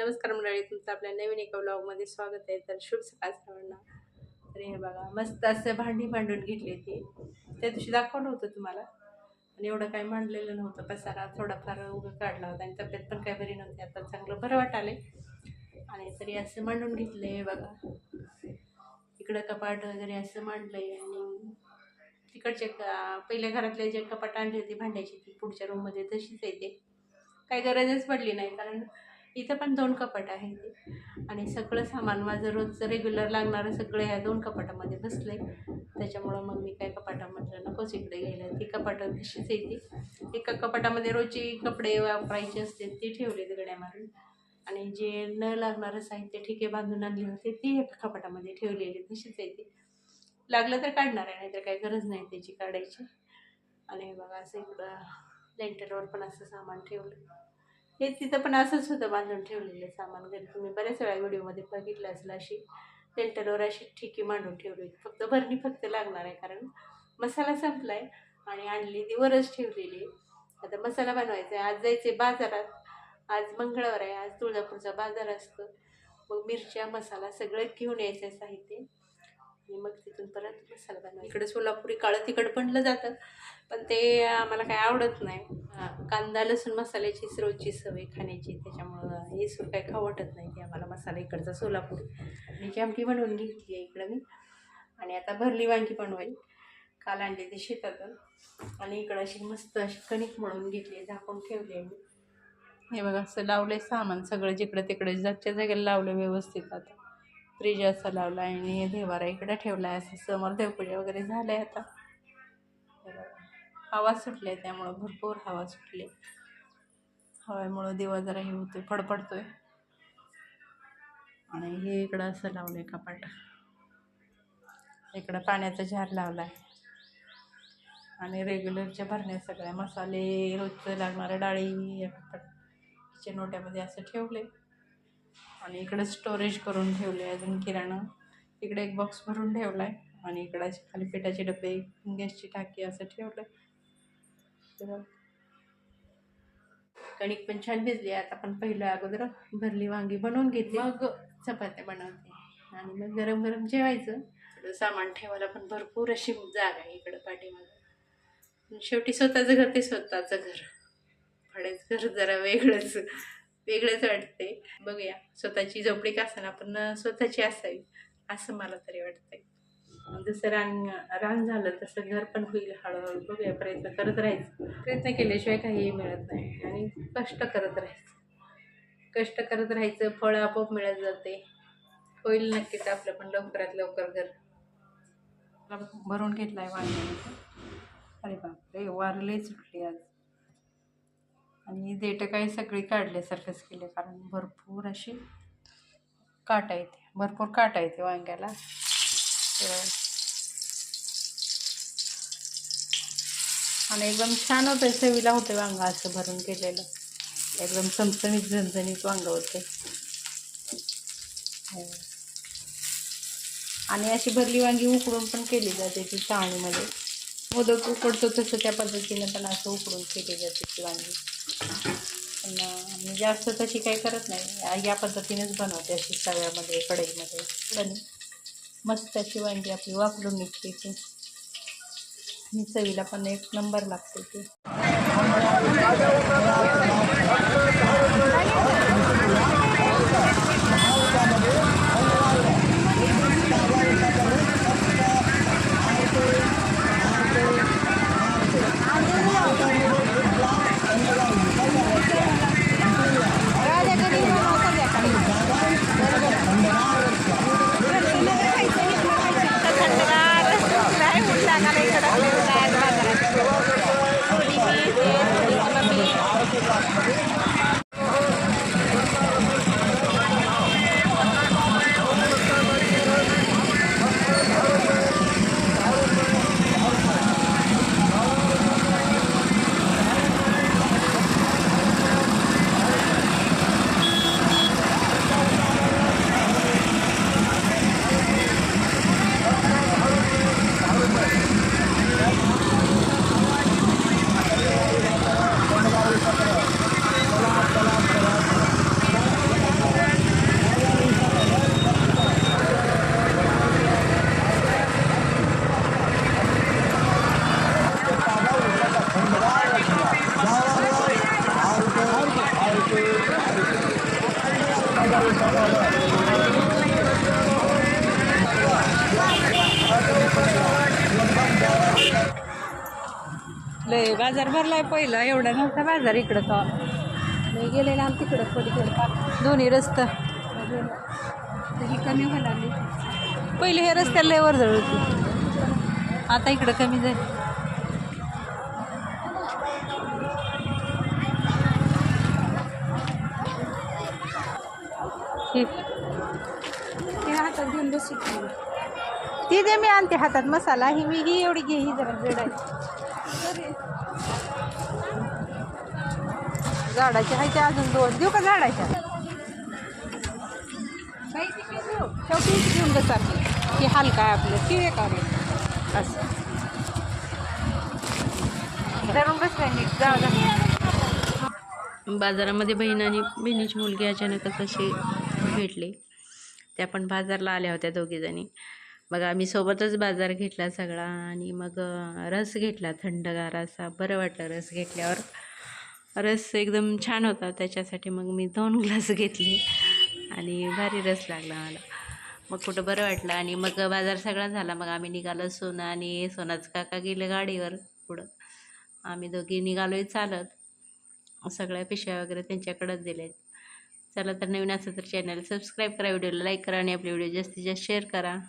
नमस्कार मंडळी तुमचं आपल्या नवीन एका ब्लॉगमध्ये स्वागत आहे. तर शुभ सकाळ सर्वांना. तर हे बघा मस्त असं भांडी मांडून घेतली ती त्या दिवशी दाखवलं होतं तुम्हाला. आणि एवढं काही मांडलेलं नव्हतं. पसारा थोडाफार उगं काढला होता आणि तब्येत पण काही बरी नव्हती. आता चांगलं बरं वाटाले आणि तरी असं मांडून घेतलं आहे बघा. इकडं कपाट वगैरे असं मांडलं आहे आणि तिकडचे पहिल्या घरातले जे कपाट आणले होते भांड्याची ती पुढच्या रूममध्ये तशीच आहे ते. काही गरजच पडली नाही. कारण इथं पण दोन कपाट आहेत. आणि सगळं सामान माझं रोजचं रेग्युलर लागणारं सगळं ह्या दोन कपाटामध्ये बसलं आहे त्याच्यामुळं मग मी काय कपाटामधलं नकोच इकडे गेलं ती कपाटं तशीच येते एका कपाटामध्ये रोजची कपडे वापरायचे असते ती ठेवले गड्या मारून. आणि जे न लागणारं साहित्य ठिके बांधून आणले होते ती एका कपाटामध्ये ठेवलेली तशीच येते लागलं तर काढणार आहे नाहीतर काही गरज नाही त्याची काढायची. आणि बघा असं इकडं लेंटरवर पण असं सामान ठेवलं. हे तिथं पण असंच होतं बांधून ठेवलेलं सामान. घरी तुम्ही बऱ्याच वेळा व्हिडिओमध्ये बघितलं असेल अशी. लेंटरवर अशी ठिकी मांडून ठेवली. होती फक्त भरणी फक्त लागणार आहे कारण मसाला संपला आहे आणि आणली ती वरच ठेवलेली. आहे. आता मसाला बनवायचा आहे. आज जायचे बाजारात. आज मंगळवार आहे. आज तुळजापूरचा बाजार असतो. मग मिरच्या मसाला सगळं घेऊन यायचं आहे साहित्य. आणि मग तिथून परत मसाला बनवा इकडे सोलापुरी काळं तिखट बनलं जातं. पण ते आम्हाला काय आवडत नाही. कांदा लसूण मसाल्याचीच रोजची सवय खाण्याची. त्याच्यामुळं हे सूर काही खाऊ वाटत नाही. ते आम्हाला मसाला इकडचा सोलापुरी. आणि आमटी बनवून घेतली आहे इकडं मी. आणि आता भरली वांगी बनवायची. काल आणली ते शेतातून. आणि इकडं अशी मस्त अशी कणिक म्हणून घेतली झाकून ठेवली आहे मी. हे बघा असं लावलं आहे सामान सगळं. जिकडं तिकडे जागच्या जागेला लावलं व्यवस्थित आता. फ्रीज असा लावला आणि देवारा इकडं ठेवला आहे असं समोर देवपूजा वगैरे झालं आहे आता. हवा सुटली आहे त्यामुळं भरपूर हवा सुटली हवामुळं दिवा जरा हे होतोय फडफडतोय. आणि हे इकडं असं लावलं आहे कपाट. इकडं पाण्याचा झार लावला आहे आणि रेग्युलरच्या भरण्या सगळ्या मसाले रोजचं लागणाऱ्या डाळी किचन ओट्यामध्ये असं ठेवले आणि इकडे स्टोरेज करून ठेवले अजून किराणा. इकडे एक बॉक्स भरून ठेवला आहे आणि इकडे खाली पिठाचे डबे गॅसची टाकी असं ठेवलं तर कणिक पण छान भिजली आता पण पहिलं अगोदर भरली वांगी बनवून घेतली. मग? चपात्या बनवते. आणि मग गरम गरम जेवायचं. इकडं सामान ठेवायला पण भरपूर अशी जागा आहे इकडं पाठीमागं. शेवटी स्वतःचं घर ते स्वतःचं घर. भाड्याचं घर जरा वेगळंच. वेगळंच वाटते बघूया. स्वतःची झोपडी का असताना पण स्वतःची असावी असं मला तरी वाटतंय. जसं रान रान झालं तसं घर पण होईल हळूहळू. बघूया प्रयत्न करत राहायचं. प्रयत्न केल्याशिवाय काहीही मिळत नाही. आणि कष्ट करत राहायचं. कष्ट करत राहायचं फळ आपोआप मिळत जाते. होईल नक्कीच आपलं पण लवकरात लवकर घर. भरून घेतलाय वांग्याने. अरे बापरे वारले सुटले आज. देठं काही सगळी काढल्यासारखंच केले कारण भरपूर अशी काटा येते. भरपूर काटा येते वांग्याला. तर आणि एकदम छान होते चवीला होते वांगा असं भरून केलेलं. एकदम चमचमीत झणझणीत वांग होते हो. आणि अशी भरली वांगी उकडून पण केली जाते ती चाळणीमध्ये मोदक उकडतो तसं त्या पद्धतीनं पण असं उकडून केले जाते ती वांगी. पण मी जास्त तशी काही करत नाही. या पद्धतीनेच बनवते अशी सव्यामध्ये कढईमध्ये. पण मस्त अशी वांगी आपली वापरून निघते ती. आणि चवीला पण एक नंबर लागते ती. बाजार भरलाय पहिला एवढा नव्हता बाजार इकडं का मी गेले ना तिकडं पलीकडे. दोन्ही रस्ता. ही कमी व्हायला लागली पहिले हे रस्त्याला लय वर्दळ होती. आता इकडं कमी झाली. ते हातात घेऊन बसू ती दे मी आणते हातात मसाला. ही मी ही एवढी घे ही जरा जड आहे. झाडाची आहे त्या अजून दोन. देऊ का झाडाच्या? शेवटी घेऊन बसा की हलका आहे आपलं. ती एक आहे. असं धरून बसलाय नीट. बाजारामध्ये बहीण आणि बहिणीची मुलगी अचानकच अशी भेटली. त्या पण बाजारला आल्या होत्या दोघीजणी. मग आम्ही सोबतच बाजार घेतला सगळा आणि मग रस घेतला थंडगार असा. बरं वाटलं रस घेतल्यावर. रस एकदम छान होता. त्याच्यासाठी मग मी दोन ग्लास घेतले आणि भारी रस लागला मला. मग कुठं बरं वाटलं आणि मग बाजार सगळा झाला. मग आम्ही निघालो सोनं आणि सोनाचं काका गेले गाडीवर पुढं. आम्ही दोघी निघालोय चालत. सगळ्या पिशव्या वगैरे त्यांच्याकडंच दिलेत चला तर नवीन असं तर चॅनल सबस्क्राईब करा व्हिडिओला लाईक करा आणि आपले व्हिडिओ जास्तीत जास्त शेअर करा.